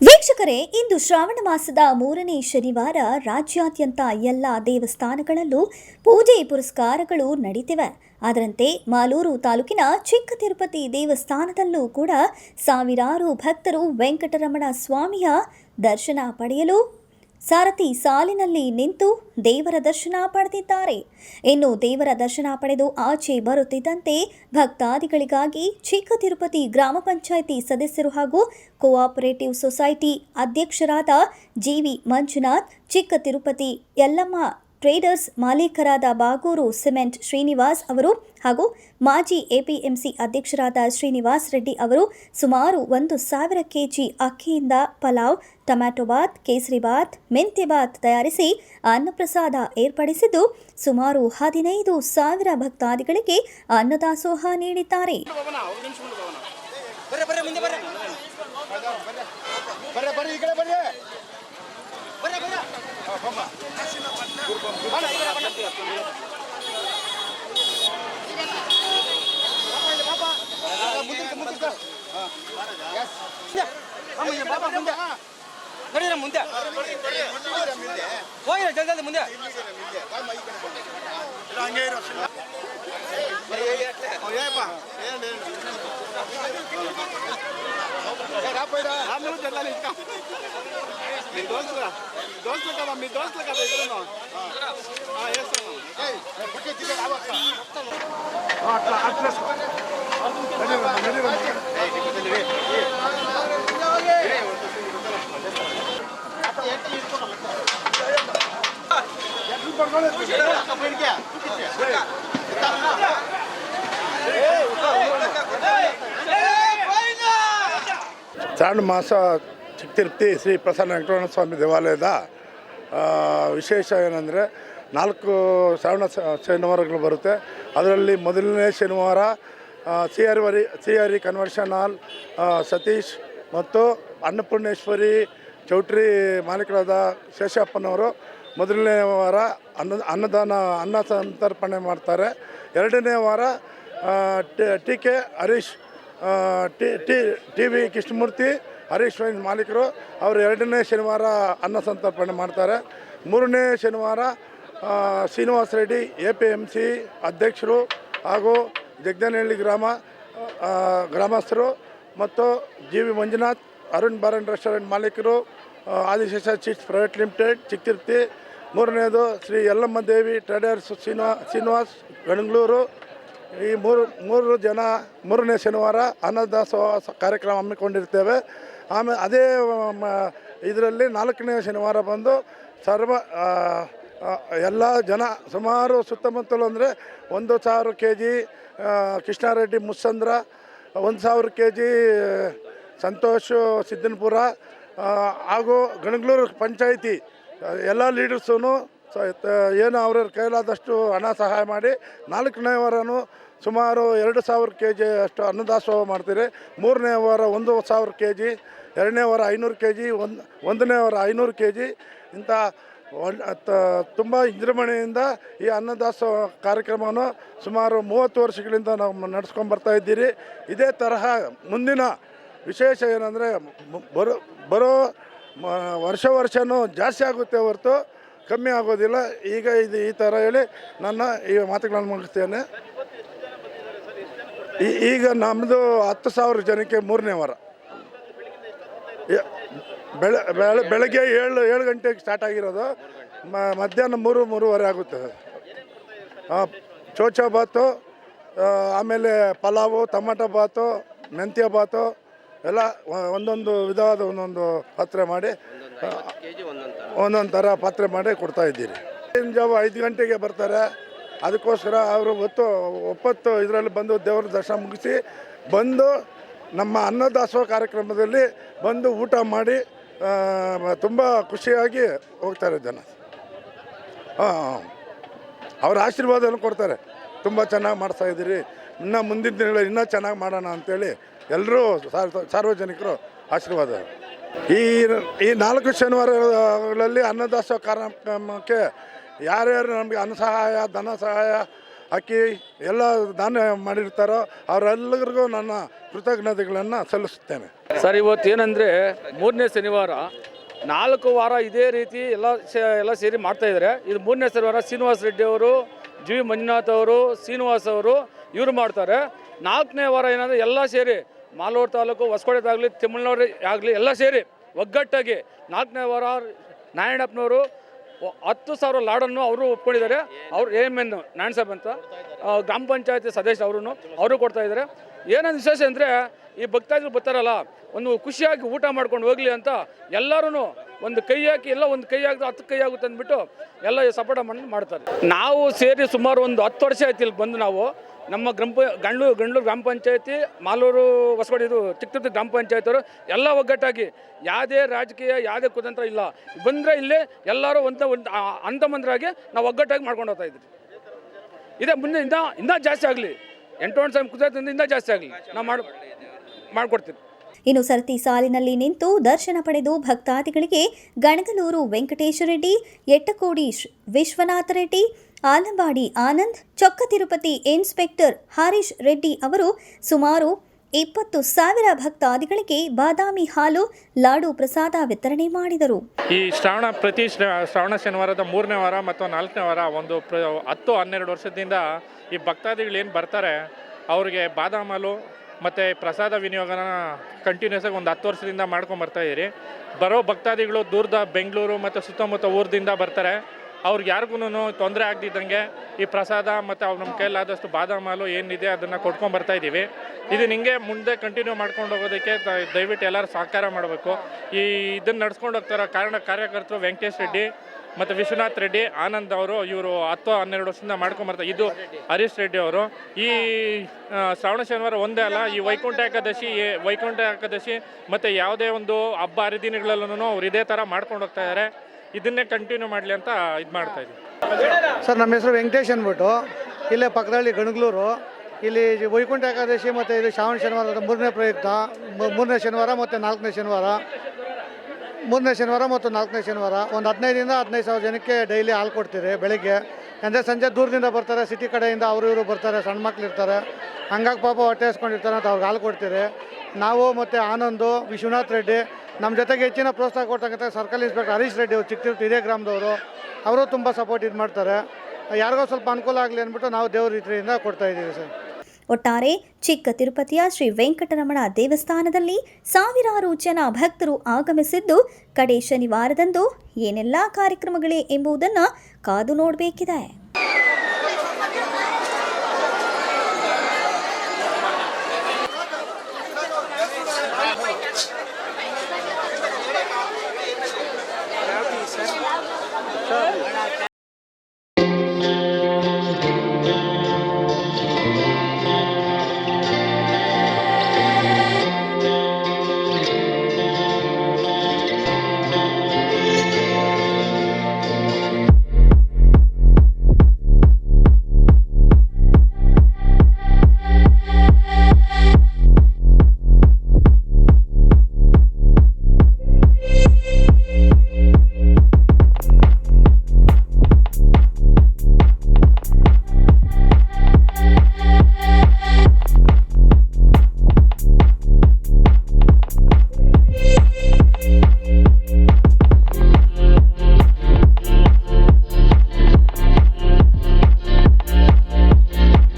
ವೀಕ್ಷಕರೇ, ಇಂದು ಶ್ರಾವಣ ಮಾಸದ ಮೂರನೇ ಶನಿವಾರ ರಾಜ್ಯಾದ್ಯಂತ ಎಲ್ಲ ದೇವಸ್ಥಾನಗಳಲ್ಲೂ ಪೂಜೆ ಪುರಸ್ಕಾರಗಳು ನಡೀತಿವೆ. ಅದರಂತೆ ಮಾಲೂರು ತಾಲೂಕಿನ ಚಿಕ್ಕ ತಿರುಪತಿ ದೇವಸ್ಥಾನದಲ್ಲೂ ಕೂಡ ಸಾವಿರಾರು ಭಕ್ತರು ವೆಂಕಟರಮಣ ಸ್ವಾಮಿಯ ದರ್ಶನ ಪಡೆಯಲು ಸಾರಥಿ ಸಾಲಿನಲ್ಲಿ ನಿಂತು ದೇವರ ದರ್ಶನ ಪಡೆದಿದ್ದಾರೆ. ಇನ್ನು ದೇವರ ದರ್ಶನ ಪಡೆದು ಆಚೆ ಬರುತ್ತಿದ್ದಂತೆ ಭಕ್ತಾದಿಗಳಿಗಾಗಿ ಚಿಕ್ಕ ತಿರುಪತಿ ಗ್ರಾಮ ಪಂಚಾಯಿತಿ ಸದಸ್ಯರು ಹಾಗೂ ಕೋಆಪರೇಟಿವ್ ಸೊಸೈಟಿ ಅಧ್ಯಕ್ಷರಾದ ಜಿವಿ ಮಂಜುನಾಥ್, ಚಿಕ್ಕ ತಿರುಪತಿ ಯಲ್ಲಮ್ಮ ಟ್ರೇಡರ್ಸ್ ಮಾಲೀಕರಾದ ಬಾಗೂರು ಸಿಮೆಂಟ್ ಶ್ರೀನಿವಾಸ್ ಅವರು ಹಾಗೂ ಮಾಜಿ ಎಪಿಎಂಸಿ ಅಧ್ಯಕ್ಷರಾದ ಶ್ರೀನಿವಾಸ್ ರೆಡ್ಡಿ ಅವರು ಸುಮಾರು ಒಂದು ಸಾವಿರ ಕೆಜಿ ಅಕ್ಕಿಯಿಂದ ಪಲಾವ್ ಟೊಮ್ಯಾಟೊ ಬಾತ್ ಕೇಸರಿ ಬಾತ್ ಮೆಂತ್ಯ ಬಾತ್ ತಯಾರಿಸಿ ಅನ್ನಪ್ರಸಾದ ಏರ್ಪಡಿಸಿದ್ದು ಸುಮಾರು ಹದಿನೈದು ಸಾವಿರ ಭಕ್ತಾದಿಗಳಿಗೆ ಅನ್ನದಾಸೋಹ ನೀಡಿದ್ದಾರೆ. ಮುಂದೆ ಹೋಗಿ ಜಲ್ದಿ ಜಲ್ದಿ ಮುಂದೆ రాములు జల్లాలి ఇంకా మీ దోస్తులు దోస్తులు కదా మీ దోస్తులు కదా ఇద్దరు వేస్తాను అట్లా అట్లా ಶ್ರಾವಣ ಮಾಸ ಚಿಕ್ಕ ತಿರುಪತಿ ಶ್ರೀ ಪ್ರಸನ್ನ ವೆಂಕಟರಮಣ ಸ್ವಾಮಿ ದೇವಾಲಯದ ವಿಶೇಷ ಏನಂದರೆ ನಾಲ್ಕು ಶ್ರಾವಣ ಶನಿವಾರಗಳು ಬರುತ್ತೆ. ಅದರಲ್ಲಿ ಮೊದಲನೇ ಶನಿವಾರ C R worry C R E convention hall Satish ಮತ್ತು ಅನ್ನಪೂರ್ಣೇಶ್ವರಿ ಚೌಟ್ರಿ ಮಾಲೀಕರಾದ ಶೇಷಪ್ಪನವರು ಮೊದಲನೇ ವಾರ ಅನ್ನ, ಅನ್ನದಾನ, ಅನ್ನ ಸಂತರ್ಪಣೆ ಮಾಡ್ತಾರೆ. ಎರಡನೇ ವಾರ T- K Harish T T T V Krishnamurthy, Harish wine ಮಾಲೀಕರು, ಅವರು ಎರಡನೇ ಶನಿವಾರ ಅನ್ನ ಸಂತರ್ಪಣೆ ಮಾಡ್ತಾರೆ. ಮೂರನೇ ಶನಿವಾರ Srinivasa Reddy, A P M C ಅಧ್ಯಕ್ಷರು ಹಾಗೂ ಜಗ್ದನಹಳ್ಳಿ ಗ್ರಾಮ ಗ್ರಾಮಸ್ಥರು ಮತ್ತು G V Manjunath, Arun bar and restaurant ಮಾಲೀಕರು Adishesha chits private limited Chikka Tirupati ಮೂರನೇದು ಶ್ರೀ ಯಲ್ಲಮ್ಮ ದೇವಿ ಟ್ರೇಡರ್ಸ್ ಶ್ರೀನಿವಾ ಶ್ರೀನಿವಾಸ್, ಬೆಂಗಳೂರು. ಈ ಮೂರು ಮೂರು ಜನ, ಮೂರನೇ ಶನಿವಾರ ಅನ್ನದಾಸೋಹ ಕಾರ್ಯಕ್ರಮ ಹಮ್ಮಿಕೊಂಡಿರ್ತೇವೆ. ಆಮೇಲೆ ಅದೇ ಇದರಲ್ಲಿ ನಾಲ್ಕನೇ ಶನಿವಾರ ಬಂದು ಸರ್ವ ಎಲ್ಲ ಜನ ಸುಮಾರು ಸುತ್ತಮುತ್ತಲು ಅಂದರೆ ಒಂದು ಸಾವಿರ ಕೆ ಜಿ ಕೃಷ್ಣಾರೆಡ್ಡಿ, ಮುಸ್ಸಂದ್ರ, ಒಂದು ಸಾವಿರ ಕೆ ಜಿ ಸಂತೋಷ್ ಸಿದ್ದನಪುರ ಹಾಗೂ ಗಣಗ್ಳೂರು ಪಂಚಾಯಿತಿ ಎಲ್ಲ ಲೀಡರ್ಸೂ ಏನು ಅವ್ರ ಕೈಲಾದಷ್ಟು ಹಣ ಸಹಾಯ ಮಾಡಿ ನಾಲ್ಕನೇ ವಾರನೂ ಸುಮಾರು ಎರಡು ಸಾವಿರ ಕೆ ಜಿ ಅಷ್ಟು ಅನ್ನದಾಸೋಹ ಮಾಡ್ತೀರಿ. ಮೂರನೇ ವಾರ ಒಂದು ಸಾವಿರ ಕೆ ಜಿ ಎರಡನೇ ವಾರ ಐನೂರು ಕೆ ಜಿ ಒಂದು ಒಂದನೇ ವಾರ ಐನೂರು ಕೆ ಜಿ ಇಂಥ ತುಂಬ ವಿಜೃಂಭಣೆಯಿಂದ ಈ ಅನ್ನದಾಸೋಹ ಕಾರ್ಯಕ್ರಮವನ್ನು ಸುಮಾರು ಮೂವತ್ತು ವರ್ಷಗಳಿಂದ ನಾವು ನಡೆಸ್ಕೊಂಡು ಬರ್ತಾ ಇದ್ದೀರಿ. ಇದೇ ತರಹ ಮುಂದಿನ ವಿಶೇಷ ಏನಂದರೆ ಬರೋ ಬರೋ ವರ್ಷ ವರ್ಷವೂ ಜಾಸ್ತಿ ಆಗುತ್ತೆ ಹೊರತು ಕಮ್ಮಿ ಆಗೋದಿಲ್ಲ. ಈಗ ಇದು ಈ ಥರ ಹೇಳಿ ನನ್ನ ಈ ಮಾತುಗಳನ್ನು ಮುಗಿಸ್ತೇನೆ. ಈಗ ನಮ್ಮದು ಹತ್ತು ಸಾವಿರ ಜನಕ್ಕೆ ಮೂರನೇ ವಾರ. ಬೆಳ ಬೆಳ, ಬೆಳಗ್ಗೆ ಏಳು ಏಳು ಗಂಟೆಗೆ ಸ್ಟಾರ್ಟ್ ಆಗಿರೋದು. ಮಧ್ಯಾಹ್ನ ಮೂರು, ಮೂರುವರೆ ಆಗುತ್ತೆ. ಚೋಚಾ ಬಾತು ಆಮೇಲೆ ಪಲಾವು, ಟೊಮಾಟೊ ಬಾತು ಮೆಂತ್ಯ ಬಾತು ಎಲ್ಲ ಒಂದೊಂದು ವಿಧವಾದ ಒಂದೊಂದು ಪಾತ್ರೆ ಮಾಡಿ ಒಂದೊಂದು ಥರ. ಪಾತ್ರೆ ಮಾಡಿ ಕೊಡ್ತಾ ಇದ್ದೀರಿ. ಬೆಳಗಿನ ಜಾವ ಐದು ಗಂಟೆಗೆ ಬರ್ತಾರೆ. ಅದಕ್ಕೋಸ್ಕರ ಅವರು ಹೊತ್ತು ಒಪ್ಪತ್ತು ಇದರಲ್ಲಿ ಬಂದು ದೇವರ ದರ್ಶನ ಮುಗಿಸಿ ಬಂದು ನಮ್ಮ ಅನ್ನದಾಸೋಹ ಕಾರ್ಯಕ್ರಮದಲ್ಲಿ ಬಂದು ಊಟ ಮಾಡಿ ತುಂಬ ಖುಷಿಯಾಗಿ ಹೋಗ್ತಾರೆ ಜನ. ಹಾಂ ಅವ್ರ ಆಶೀರ್ವಾದವನ್ನು ಕೊಡ್ತಾರೆ. ತುಂಬ ಚೆನ್ನಾಗಿ ಮಾಡ್ತಾ ಇದ್ದೀರಿ. ಇನ್ನೂ ಮುಂದಿನ ದಿನಗಳಲ್ಲಿ ಇನ್ನೂ ಚೆನ್ನಾಗಿ ಮಾಡೋಣ ಅಂತೇಳಿ ಎಲ್ಲರೂ ಸಾರ್ವಜನಿಕರು ಆಶೀರ್ವಾದ. ಈ ಈ ನಾಲ್ಕು ಶನಿವಾರಗಳಲ್ಲಿ ಅನ್ನದಾಸೋಹ ಕಾರ್ಯಕ್ರಮಕ್ಕೆ ಯಾರ್ಯಾರು ನಮಗೆ ಅನ್ನ ಸಹಾಯ ಧನ ಸಹಾಯ, ಅಕ್ಕಿ ಎಲ್ಲ ದಾನ ಮಾಡಿರ್ತಾರೋ ಅವರೆಲ್ಲರಿಗೂ ನನ್ನ ಕೃತಜ್ಞತೆಗಳನ್ನು ಸಲ್ಲಿಸುತ್ತೇನೆ. ಸರ್, ಇವತ್ತು ಏನಂದರೆ ಮೂರನೇ ಶನಿವಾರ ನಾಲ್ಕು ವಾರ ಇದೇ ರೀತಿ ಎಲ್ಲ ಎಲ್ಲ ಸೇರಿ ಮಾಡ್ತಾ ಇದ್ದಾರೆ. ಇದು ಮೂರನೇ ಶನಿವಾರ ಶ್ರೀನಿವಾಸ ರೆಡ್ಡಿ ಅವರು, ಜಿ ಮಂಜುನಾಥ್ ಅವರು, ಶ್ರೀನಿವಾಸ್ ಅವರು ಇವರು ಮಾಡ್ತಾರೆ. ನಾಲ್ಕನೇ ವಾರ ಏನಂದರೆ ಎಲ್ಲ ಸೇರಿ ಮಾಲೂರು ತಾಲೂಕು ಹೊಸಕೋಟೆದಾಗಲಿ ತಮಿಳ್ನಾಡು ಆಗಲಿ ಎಲ್ಲ ಸೇರಿ ಒಗ್ಗಟ್ಟಾಗಿ ನಾಲ್ಕನೇ ವಾರ ನಾರಾಯಣಪ್ಪನವರು ಹತ್ತು ಸಾವಿರ ಲಾಡನ್ನು ಅವರು ಒಪ್ಕೊಂಡಿದ್ದಾರೆ. ಅವ್ರು ಎಂ ಎನ್ ನಾರಾಯಣ ಅಂತ ಗ್ರಾಮ ಪಂಚಾಯತಿ ಸದಸ್ಯ ಅವರು ಅವರು ಕೊಡ್ತಾ ಇದ್ದಾರೆ. ಏನೊಂದು ವಿಶೇಷ ಅಂದರೆ ಈ ಭಕ್ತಾದಿಗಳು ಬರ್ತಾರಲ್ಲ, ಒಂದು ಖುಷಿಯಾಗಿ ಊಟ ಮಾಡ್ಕೊಂಡು ಹೋಗಲಿ ಅಂತ ಎಲ್ಲರೂ ಒಂದು ಕೈ ಹಾಕಿ, ಎಲ್ಲ ಒಂದು ಕೈ ಹಾಕಿದ್ರೆ ಹತ್ತು ಕೈ ಆಗುತ್ತೆ ಅಂದ್ಬಿಟ್ಟು ಎಲ್ಲ ಸಪೋರ್ಟ್ ಮಾಡಿ ಮಾಡ್ತಾರೆ. ನಾವು ಸೇರಿ ಸುಮಾರು ಒಂದು ಹತ್ತು ವರ್ಷ ಆಯ್ತು ಇಲ್ಲಿ ಬಂದು ನಾವು. ನಮ್ಮ ಗ್ರಾಮ ಗಂಡ್ಲು ಗಂಡ್ಲೂರು ಗ್ರಾಮ ಪಂಚಾಯತಿ, ಮಾಲೂರು ಹೊಸಕೋಟೆ ಇದು ಚಿಕ್ಕತಿರ್ತಿ ಗ್ರಾಮ ಪಂಚಾಯತಿಯವರು, ಎಲ್ಲ ಒಗ್ಗಟ್ಟಾಗಿ ಯಾವುದೇ ರಾಜಕೀಯ, ಯಾವುದೇ ಕುತಂತ್ರ ಇಲ್ಲ. ಬಂದರೆ ಇಲ್ಲೇ ಎಲ್ಲರೂ ಒಂದು ಒಂದು ಅಂತಮಂದ್ರಾಗಿ ನಾವು ಒಗ್ಗಟ್ಟಾಗಿ ಮಾಡ್ಕೊಂಡು ಹೋಗ್ತಾ ಇದ್ವಿ ಇದೇ ಮುಂದೆ ಇಂದ ಇನ್ನೂ ಜಾಸ್ತಿ ಆಗಲಿ. ಎಂಟು ಒಂದು ಸಾವಿರ ಕುತಂತ್ರದಿಂದ ಇನ್ನೂ ಜಾಸ್ತಿ ಆಗಲಿ. ನಾವು ಮಾಡಿ, ಮಾಡಿಕೊಡ್ತೀವಿ. ಇನ್ನು ಸರತಿ ಸಾಲಿನಲ್ಲಿ ನಿಂತು ದರ್ಶನ ಪಡೆದು ಭಕ್ತಾದಿಗಳಿಗೆ ಗಣಗಲೂರು ವೆಂಕಟೇಶ ರೆಡ್ಡಿ, ಎಟ್ಟಕೋಡಿ ವಿಶ್ವನಾಥ ರೆಡ್ಡಿ ಆಲಂಬಾಡಿ ಆನಂದ್, ಚೊಕ್ಕ ತಿರುಪತಿ ಇನ್ಸ್ಪೆಕ್ಟರ್ ಹರೀಶ್ ರೆಡ್ಡಿ ಅವರು ಸುಮಾರು ಇಪ್ಪತ್ತು ಸಾವಿರ ಭಕ್ತಾದಿಗಳಿಗೆ ಬಾದಾಮಿ ಹಾಲು, ಲಾಡು ಪ್ರಸಾದ ವಿತರಣೆ ಮಾಡಿದರು. ಈ ಶ್ರಾವಣ ಪ್ರತಿ ಶ್ರ- ಶ್ರಾವಣ ಶನಿವಾರದ ಮೂರನೇ ವಾರ ಮತ್ತು ನಾಲ್ಕನೇ ವಾರ ಒಂದು ಹತ್ತು ಹನ್ನೆರಡು ವರ್ಷದಿಂದ ಈ ಭಕ್ತಾದಿಗಳು ಏನು ಬರ್ತಾರೆ, ಅವ್ರಿಗೆ ಬಾದಾಮಿ ಹಾಲು ಮತ್ತು ಪ್ರಸಾದ ವಿನಿಯೋಗನ ಕಂಟಿನ್ಯೂಸ್ ಆಗಿ ಒಂದು ಹತ್ತು ವರ್ಷದಿಂದ ಮಾಡ್ಕೊಂಡು ಬರ್ತಾ ಇದ್ದೀರಿ. ಬರೋ ಭಕ್ತಾದಿಗಳು ದೂರದ ಬೆಂಗಳೂರು ಮತ್ತು ಸುತ್ತಮುತ್ತ ಊರದಿಂದ ಬರ್ತಾರೆ. ಅವ್ರಿಗೆ ಯಾರಿಗೂ ತೊಂದರೆ ಆಗದಿದ್ದಂಗೆ ಈ ಪ್ರಸಾದ ಮತ್ತು ಅವ್ರು ನಮ್ಮ ಕೈಲಾದಷ್ಟು ಬಾದಾಮಾಲು ಏನಿದೆ ಅದನ್ನು ಕೊಟ್ಕೊಂಡು ಬರ್ತಾ ಇದ್ದೀವಿ. ಇದು ನಿಮಗೆ ಮುಂದೆ ಕಂಟಿನ್ಯೂ ಮಾಡ್ಕೊಂಡು ಹೋಗೋದಕ್ಕೆ ದಯವಿಟ್ಟು ಎಲ್ಲರೂ ಸಹಕಾರ ಮಾಡಬೇಕು. ಈ ಇದನ್ನು ನಡ್ಸ್ಕೊಂಡು ಹೋಗ್ತಾರ ಕಾರಣ ಕಾರ್ಯಕರ್ತರು ವೆಂಕಟೇಶ್ ರೆಡ್ಡಿ ಮತ್ತು ವಿಶ್ವನಾಥ್ ರೆಡ್ಡಿ, ಆನಂದ್ ಅವರು, ಇವರು ಹತ್ತು ಹನ್ನೆರಡು ವರ್ಷದಿಂದ ಮಾಡ್ಕೊಂಬರ್ತಾರೆ ಇದು ಹರೀಶ್ ರೆಡ್ಡಿ ಅವರು. ಈ ಶ್ರಾವಣ ಶನಿವಾರ ಒಂದೇ ಅಲ್ಲ, ಈ ವೈಕುಂಠ ಏಕಾದಶಿ ವೈಕುಂಠ ಏಕಾದಶಿ ಮತ್ತು ಯಾವುದೇ ಒಂದು ಹಬ್ಬ ಹರಿದಿನಗಳಲ್ಲೂ ಅವ್ರು ಇದೇ ಥರ ಮಾಡ್ಕೊಂಡು ಹೋಗ್ತಾ ಇದ್ದಾರೆ ಇದನ್ನೇ ಕಂಟಿನ್ಯೂ ಮಾಡಲಿ ಅಂತ ಇದು ಮಾಡ್ತಾ ಇದ್ದೀವಿ ಸರ್, ನಮ್ಮ ಹೆಸರು ವೆಂಕಟೇಶ್ ಅಂದ್ಬಿಟ್ಟು. ಇಲ್ಲೇ ಪಕ್ಕದಲ್ಲಿ ಗಣಗ್ಲೂರು ಇಲ್ಲಿ ವೈಕುಂಠ ಏಕಾದಶಿ ಮತ್ತು ಇದು ಶ್ರಾವಣ ಶನಿವಾರದ ಮೂರನೇ ಪ್ರಯುಕ್ತ ಮೂರನೇ ಶನಿವಾರ ಮತ್ತು ನಾಲ್ಕನೇ ಶನಿವಾರ. ಮೂರನೇ ಶನಿವಾರ ಮತ್ತು ನಾಲ್ಕನೇ ಶನಿವಾರ. ಒಂದು ಹದಿನೈದರಿಂದ ಹದಿನೈದು ಸಾವಿರ ಜನಕ್ಕೆ ಡೈಲಿ ಹಾಲು ಕೊಡ್ತೀರಿ ಬೆಳಿಗ್ಗೆ. ಅಂದರೆ ಸಂಜೆ ದೂರದಿಂದ ಬರ್ತಾರೆ ಸಿಟಿ ಕಡೆಯಿಂದ ಅವರು ಇವರು ಬರ್ತಾರೆ, ಸಣ್ಣ ಮಕ್ಳು ಇರ್ತಾರೆ. ಹಂಗಾಗಿ ಪಾಪ ಹೊಟ್ಟೆ ಹಸ್ಕೊಂಡಿರ್ತಾರೆ ಅಂತ ಅವ್ರಿಗೆ ಹಾಲು ಕೊಡ್ತೀರಿ. ನಾವು ಮತ್ತು ಆನಂದು, ವಿಶ್ವನಾಥ್ ರೆಡ್ಡಿ ನಮ್ಮ ಜೊತೆಗೆ ಹೆಚ್ಚಿನ ಪ್ರೋತ್ಸಾಹ ಕೊಡ್ತಕ್ಕಂಥ ಸರ್ಕಲ್ ಇನ್ಸ್ಪೆಕ್ಟರ್ ಹರೀಶ್ ರೆಡ್ಡಿ ಅವರು ಚಿಕ್ಕ ಇದೇ ಗ್ರಾಮದವರು, ಅವರು ತುಂಬ ಸಪೋರ್ಟ್ ಇದು ಮಾಡ್ತಾರೆ. ಯಾರಿಗೋ ಸ್ವಲ್ಪ ಅನುಕೂಲ ಆಗಲಿ ಅಂದ್ಬಿಟ್ಟು ನಾವು ದೇವ್ರ ರೀತಿಯಿಂದ ಕೊಡ್ತಾ ಇದ್ದೀವಿ ಸರ್. ಒಟ್ಟಾರೆ ಚಿಕ್ಕ ತಿರುಪತಿಯ ಶ್ರೀ ವೆಂಕಟರಮಣ ದೇವಸ್ಥಾನದಲ್ಲಿ ಸಾವಿರಾರು ಜನ ಭಕ್ತರು ಆಗಮಿಸಿದ್ದು, ಕಡೆ ಶನಿವಾರದಂದು ಏನೆಲ್ಲ ಕಾರ್ಯಕ್ರಮಗಳೇ ಎಂಬುದನ್ನು ಕಾದು ನೋಡಬೇಕಿದೆ.